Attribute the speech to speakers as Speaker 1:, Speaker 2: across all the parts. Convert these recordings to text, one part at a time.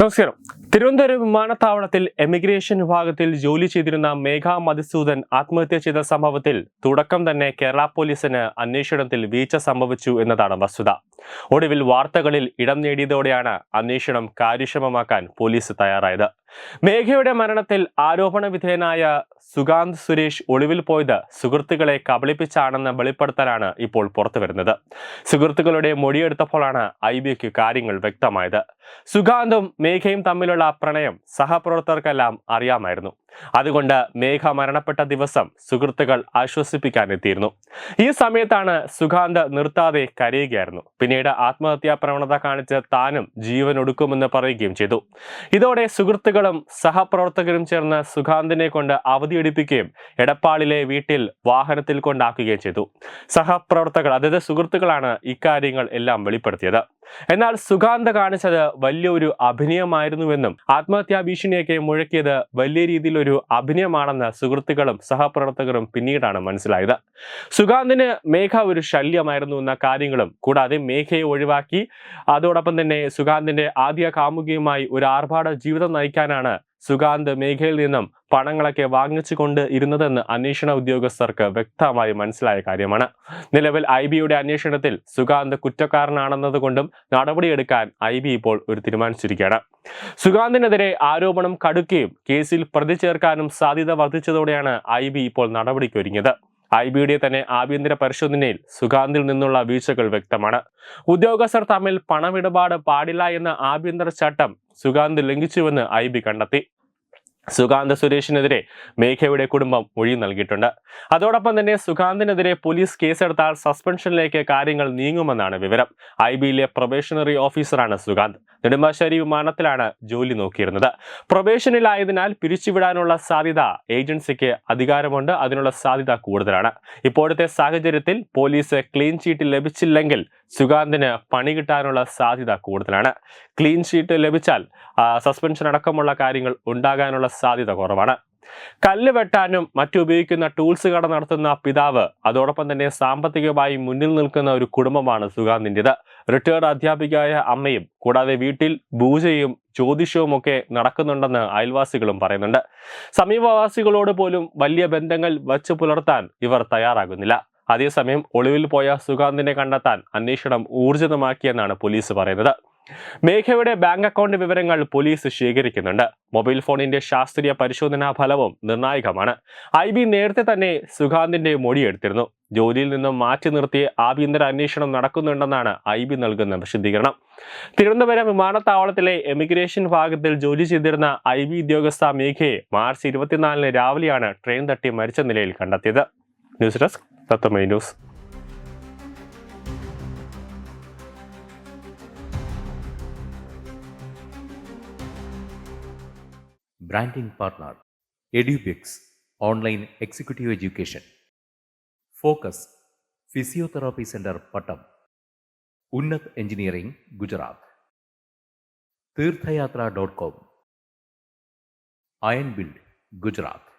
Speaker 1: നമസ്കാരം. തിരുവനന്തപുരം വിമാനത്താവളത്തിൽ എമിഗ്രേഷൻ വിഭാഗത്തിൽ ജോലി ചെയ്തിരുന്ന മേഘ മധുസൂദൻ ആത്മഹത്യ ചെയ്ത സംഭവത്തിൽ തുടക്കം തന്നെ കേരള പോലീസിന് അന്വേഷണത്തിൽ വീഴ്ച സംഭവിച്ചു എന്നതാണ് വസ്തുത. ഒടുവിൽ വാർത്തകളിൽ ഇടം നേടിയതോടെയാണ് അന്വേഷണം കാര്യക്ഷമമാക്കാൻ പോലീസ് തയ്യാറായത്. മേഘയുടെ മരണത്തിൽ ആരോപണ വിധേയനായ സുഗാന്ത് സുരേഷ് ഒളിവിൽ പോയത് സുഹൃത്തുക്കളെ കബളിപ്പിച്ചാണെന്ന വെളിപ്പെടുത്തലാണ് ഇപ്പോൾ പുറത്തു വരുന്നത്. സുഹൃത്തുക്കളുടെ മൊഴിയെടുത്തപ്പോഴാണ് ഐ ബിക്ക് കാര്യങ്ങൾ വ്യക്തമായത്. സുഗാന്തും മേഘയും തമ്മിലുള്ള പ്രണയം സഹപ്രവർത്തകർക്കെല്ലാം അറിയാമായിരുന്നു. അതുകൊണ്ട് മേഘ മരണപ്പെട്ട ദിവസം സുഹൃത്തുക്കൾ ആശ്വസിപ്പിക്കാനെത്തിയിരുന്നു. ഈ സമയത്താണ് സുഗാന്ത് നിർത്താതെ കരയുകയായിരുന്നു. പിന്നീട് ആത്മഹത്യാ പ്രവണത കാണിച്ച് താനും ജീവൻ ഒടുക്കുമെന്ന് പറയുകയും ചെയ്തു. ഇതോടെ സുഹൃത്തുക്കളും സഹപ്രവർത്തകരും ചേർന്ന് സുഗാന്തിനെ കൊണ്ട് അവധിയെടുപ്പിക്കുകയും എടപ്പാളിലെ വീട്ടിൽ വാഹനത്തിൽ കൊണ്ടാക്കുകയും ചെയ്തു. സഹപ്രവർത്തകർ അതായത് സുഹൃത്തുക്കളാണ് ഇക്കാര്യങ്ങൾ എല്ലാം വെളിപ്പെടുത്തിയത്. എന്നാൽ സുഖാന്ത കാണിച്ചത് വലിയൊരു അഭിനയമായിരുന്നുവെന്നും ആത്മഹത്യാ ഭീഷണിയൊക്കെ മുഴക്കിയത് വലിയ രീതിയിലൊരു അഭിനയമാണെന്ന് സുഹൃത്തുക്കളും സഹപ്രവർത്തകരും പിന്നീടാണ് മനസ്സിലായത്. സുഗാന്തിന് മേഘ ഒരു ശല്യമായിരുന്നു എന്ന കാര്യങ്ങളും കൂടാതെ മേഘയെ ഒഴിവാക്കി അതോടൊപ്പം തന്നെ സുഗാന്തിന്റെ ആദ്യ കാമുകിയുമായി ഒരു ആർഭാട ജീവിതം നയിക്കാനാണ് സുഗാന്ത് മേഘയിൽ നിന്നും പണങ്ങളൊക്കെ വാങ്ങിച്ചുകൊണ്ട് ഇരുന്നതെന്ന് അന്വേഷണ ഉദ്യോഗസ്ഥർക്ക് വ്യക്തമായി മനസ്സിലായ കാര്യമാണ്. നിലവിൽ ഐ ബിയുടെ അന്വേഷണത്തിൽ സുഗാന്ത് കുറ്റക്കാരനാണെന്നതുകൊണ്ടും നടപടിയെടുക്കാൻ ഐ ബി ഇപ്പോൾ ഒരു തീരുമാനിച്ചിരിക്കുകയാണ്. സുഗാന്തിനെതിരെ ആരോപണം കടുക്കുകയും കേസിൽ പ്രതി ചേർക്കാനും സാധ്യത വർദ്ധിച്ചതോടെയാണ് ഐ ബി ഇപ്പോൾ നടപടിക്കൊരുങ്ങിയത്. ഐ ബിയുടെ തന്നെ ആഭ്യന്തര പരിശോധനയിൽ സുഗാന്തിൽ നിന്നുള്ള വീഴ്ചകൾ വ്യക്തമാണ്. ഉദ്യോഗസ്ഥർ തമ്മിൽ പണമിടപാട് പാടില്ല എന്ന ആഭ്യന്തര ചട്ടം സുഗാന്ത് ലംഘിച്ചുവെന്ന് ഐ ബി കണ്ടെത്തി. സുഗാന്ത് സുരേഷിനെതിരെ മേഘയുടെ കുടുംബം മൊഴി നൽകിയിട്ടുണ്ട്. അതോടൊപ്പം തന്നെ സുഗാന്തിനെതിരെ പോലീസ് കേസെടുത്താൽ സസ്പെൻഷനിലേക്ക് കാര്യങ്ങൾ നീങ്ങുമെന്നാണ് വിവരം. ഐ ബിയിലെ പ്രൊബേഷണറി ഓഫീസറാണ് സുഗാന്ത്. നെടുമ്പാശ്ശേരി വിമാനത്തിലാണ് ജോലി നോക്കിയിരുന്നത്. പ്രൊബേഷനിലായതിനാൽ പിരിച്ചുവിടാനുള്ള സാധ്യത ഏജൻസിക്ക് അധികാരമുണ്ട്. അതിനുള്ള സാധ്യത കൂടുതലാണ്. ഇപ്പോഴത്തെ സാഹചര്യത്തിൽ പോലീസ് ക്ലീൻ ചീറ്റ് ലഭിച്ചില്ലെങ്കിൽ സുഗാന്തിന് പണി കിട്ടാനുള്ള സാധ്യത കൂടുതലാണ്. ക്ലീൻ ഷീറ്റ് ലഭിച്ചാൽ സസ്പെൻഷൻ അടക്കമുള്ള കാര്യങ്ങൾ ഉണ്ടാകാനുള്ള സാധ്യത കുറവാണ്. കല്ല് വെട്ടാനും മറ്റുപയോഗിക്കുന്ന ടൂൾസ് കട നടത്തുന്ന പിതാവ് അതോടൊപ്പം തന്നെ സാമ്പത്തികമായി മുന്നിൽ നിൽക്കുന്ന ഒരു കുടുംബമാണ് സുഗാന്തിന്റെത് റിട്ടയർഡ് അധ്യാപികയായ അമ്മയും കൂടാതെ വീട്ടിൽ പൂജയും ജ്യോതിഷവും ഒക്കെ നടക്കുന്നുണ്ടെന്ന് അയൽവാസികളും പറയുന്നുണ്ട്. സമീപവാസികളോട് പോലും വലിയ ബന്ധങ്ങൾ വച്ചു പുലർത്താൻ ഇവർ തയ്യാറാകുന്നില്ല. അതേസമയം ഒളിവിൽ പോയ സുഗാന്തിനെ കണ്ടെത്താൻ അന്വേഷണം ഊർജിതമാക്കിയെന്നാണ് പോലീസ് പറയുന്നത്. മേഘയുടെ ബാങ്ക് അക്കൗണ്ട് വിവരങ്ങൾ പോലീസ് ശേഖരിക്കുന്നുണ്ട്. മൊബൈൽ ഫോണിന്റെ ശാസ്ത്രീയ പരിശോധനാ ഫലവും നിർണായകമാണ്. ഐ ബി നേരത്തെ തന്നെ സുഗാന്തിന്റെ മൊഴിയെടുത്തിരുന്നു ജോലിയിൽ നിന്നും മാറ്റി നിർത്തിയ ആഭ്യന്തര അന്വേഷണം നടക്കുന്നുണ്ടെന്നാണ് ഐ ബി നൽകുന്ന വിശദീകരണം. തിരുവനന്തപുരം വിമാനത്താവളത്തിലെ എമിഗ്രേഷൻ ഭാഗത്തിൽ ജോലി ചെയ്തിരുന്ന ഐ ബി ഉദ്യോഗസ്ഥ മേഘയെ മാർച്ച് ഇരുപത്തിനാലിന് രാവിലെയാണ് ട്രെയിൻ തട്ടി മരിച്ച നിലയിൽ കണ്ടെത്തിയത്. News desk Tatwamayi news
Speaker 2: branding partner Edubix online executive education focus physiotherapy centre Pattom Unnat engineering Gujarat Theerthayathra dot com iron build Gujarat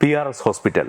Speaker 2: P R S hospital